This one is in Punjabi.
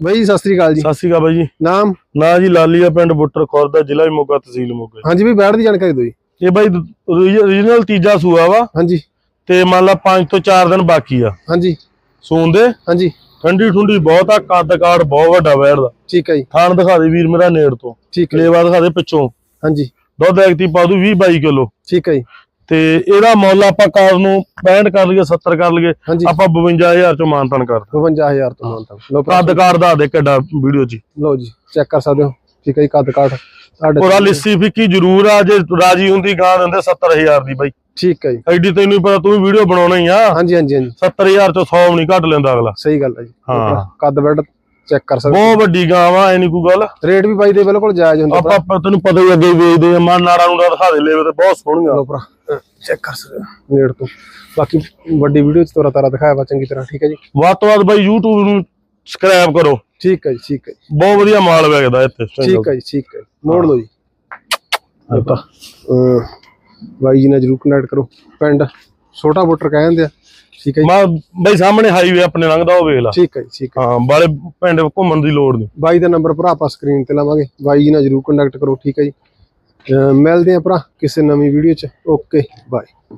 ਬਾਈ ਸਤਿ ਸ੍ਰੀ ਅਕਾਲ ਜੀ। ਸਤਿ ਸ਼੍ਰੀ ਅਕਾਲ ਬਾਈ ਜੀ। ਨਾਮ? ਨਾ ਜੀ ਲਾਲੀਆ ਪਿੰਡ ਬੁੱਟਰ ਖੁਰਦਾ ਜ਼ਿਲ੍ਹਾ ਮੋਗਾ ਤਹਿਸੀਲ ਮੋਗਾ। ਹਾਂਜੀ ਵੀ ਬੈਠ ਦੀ ਜਾਣਕਾਰੀ ਦਿਓ ਜੀ। ਇਹ ਬਾਈ ਓਰੀਜਨਲ ਤੀਜਾ ਸੂਆ ਵਾ। ਹਾਂਜੀ। ਤੇ ਮੰਨ ਲਾ 5 ਤੋਂ 4 ਦਿਨ ਬਾਕੀ ਆ। ਹਾਂਜੀ। ਸੂਣ ਦੇ। ਹਾਂਜੀ। ਠੰਡੀ ਠੁੰਡੀ ਬਹੁਤ ਆ ਕੱਦ ਕਾੜ ਬਹੁਤ ਵੱਡਾ ਵੈੜ ਦਾ। ਠੀਕ ਹੈ ਜੀ। ਥਾਣ ਦਿਖਾ ਦੇ ਵੀਰ ਮੇਰਾ ਨੇੜ ਤੋਂ। ਠੀਕ ਲੇਵਾ ਦਿਖਾ ਦੇ ਪਿੱਛੋਂ। ਹਾਂਜੀ। ਦੁੱਧ ਐਕਟੀ ਪਾ ਦੂ 20 22 ਕਿਲੋ। ਠੀਕ ਹੈ ਜੀ। ਤੇ ਇਹਦਾ ਮੁੱਲ ਆਪਾਂ ਕਾਰ ਨੂੰ 65 ਕਰ ਲਈਏ 70 ਕਰ ਲਈਏ ਆਪਾਂ 52000 ਚੋਂ ਮਾਨਤਨ ਕਰ 52000 ਤੋਂ ਮੰਨਤਾ ਲੋ ਕੱਦ ਕਾੜ ਦਾ ਦੇ ਕਿੱਡਾ ਵੀਡੀਓ 'ਚ ਲਓ ਜੀ ਚੈੱਕ ਕਰ ਸਕਦੇ ਹੋ। ਠੀਕ ਹੈ ਜੀ ਕੱਦ ਤੁਹਾਡੇ ਪੂਰਾ ਲਿੱਸੀ ਫਿੱਕੀ ਜ਼ਰੂਰ ਆ ਜੇ ਰਾਜੀ ਹੁੰਦੀ ਗਾਂ ਦਿੰਦੇ 70000 ਦੀ ਬਾਈ। ਠੀਕ ਹੈ ਜੀ। ਐਡੀ ਤੈਨੂੰ ਹੀ ਪਤਾ ਤੂੰ ਵੀ ਵੀਡੀਓ ਬਣਾਉਣਾ ਹੀ ਆ। ਹਾਂਜੀ ਹਾਂਜੀ ਹਾਂਜੀ। 70000 ਚੋਂ 100 ਨਹੀਂ ਘੱਟ ਲੈਂਦਾ ਅਗਲਾ। ਸਹੀ ਗੱਲ ਹੈ ਜੀ। ਹਾਂ। ਕੱਦ ਬੈਡ ਚੈੱਕ ਕਰ ਸਕਦੇ ਬਹੁਤ ਵੱਡੀ ਗਾਂ ਵਾ ਐ ਨਹੀਂ ਕੋਈ ਗੱਲ। ਰੇਟ ਵੀ ਬਾਈ ਦੇ ਬਿਲਕੁਲ ਜਾਇਜ਼ ਹੁੰਦਾ ਆਪਾਂ ਆਪਾਂ ਤੈਨੂੰ ਪਤਾ ਹੀ ਅੱਗੇ ਵੇਚਦੇ ਆ ਮਾਂ ਨਾੜਾ ਨੂੰ ਦਿਖਾ ਦੇ ਲੈਵੇ ਤੇ ਬਹੁਤ ਸੋਹਣੀਆਂ। ਲੋ ਭਰਾ ਚੈੱਕ ਕਰ ਸਕਦੇ ਨੇੜ ਤੋਂ। ਬਾਕੀ ਵੱਡੀ ਵੀਡੀਓ ਚ ਤੋਰਾ ਤਾਰਾ ਦਿਖਾਇਆ ਵਾ ਚੰਗੀ ਤਰ੍ਹਾਂ ਠੀਕ ਹੈ ਜੀ? ਵੱਧ ਤੋਂ ਵੱਧ ਬਾਈ YouTube ਨੂੰ ਸਬਸਕ੍ਰਾਈਬ ਕਰੋ। ਠੀਕ ਹੈ ਜੀ ਠੀਕ ਹੈ ਬਹੁਤ ਵਧੀਆ ਮਾਲ ਵੇਚਦਾ ਇੱਥੇ ਠੀਕ ਹੈ ਜੀ ਠੀਕ ਹੈ। ਮੋੜ ਲਓ ਜੀ। ਆਪਾਂ ਬਾਈ ਜੀ ਨਾਲ ਜਰੂਰ ਕੰਟੈਕਟ ਕਰੋ ਪਿੰਡ। ਛੋਟਾ ਬੁੱਟਰ ਕਹਿੰਦੇ ਆ। ਠੀਕ ਹੈ ਜੀ। ਮੈਂ ਬਾਈ ਸਾਹਮਣੇ ਹਾਈਵੇ ਆਪਣੇ ਲੰਘਦਾ ਉਹ ਵੇਖ ਲਾ। ਠੀਕ ਹੈ ਜੀ ਠੀਕ ਹੈ। ਹਾਂ ਬਾਲੇ ਪਿੰਡ ਘੁੰਮਣ ਦੀ ਲੋੜ ਨਹੀਂ। ਬਾਈ ਦਾ ਨੰਬਰ ਭਰਾ ਆਪਾਂ ਸਕਰੀਨ ਤੇ ਲਾਵਾਂਗੇ। ਬਾਈ ਜੀ ਨਾਲ ਜਰੂਰ ਕੰਟੈਕਟ ਕਰੋ ਠੀਕ ਹੈ ਜੀ। ਅਹ ਮਿਲਦੇ ਆ ਭਰਾ ਕਿਸੇ ਨਵੀਂ ਵੀਡੀਓ ਚ। Okay bye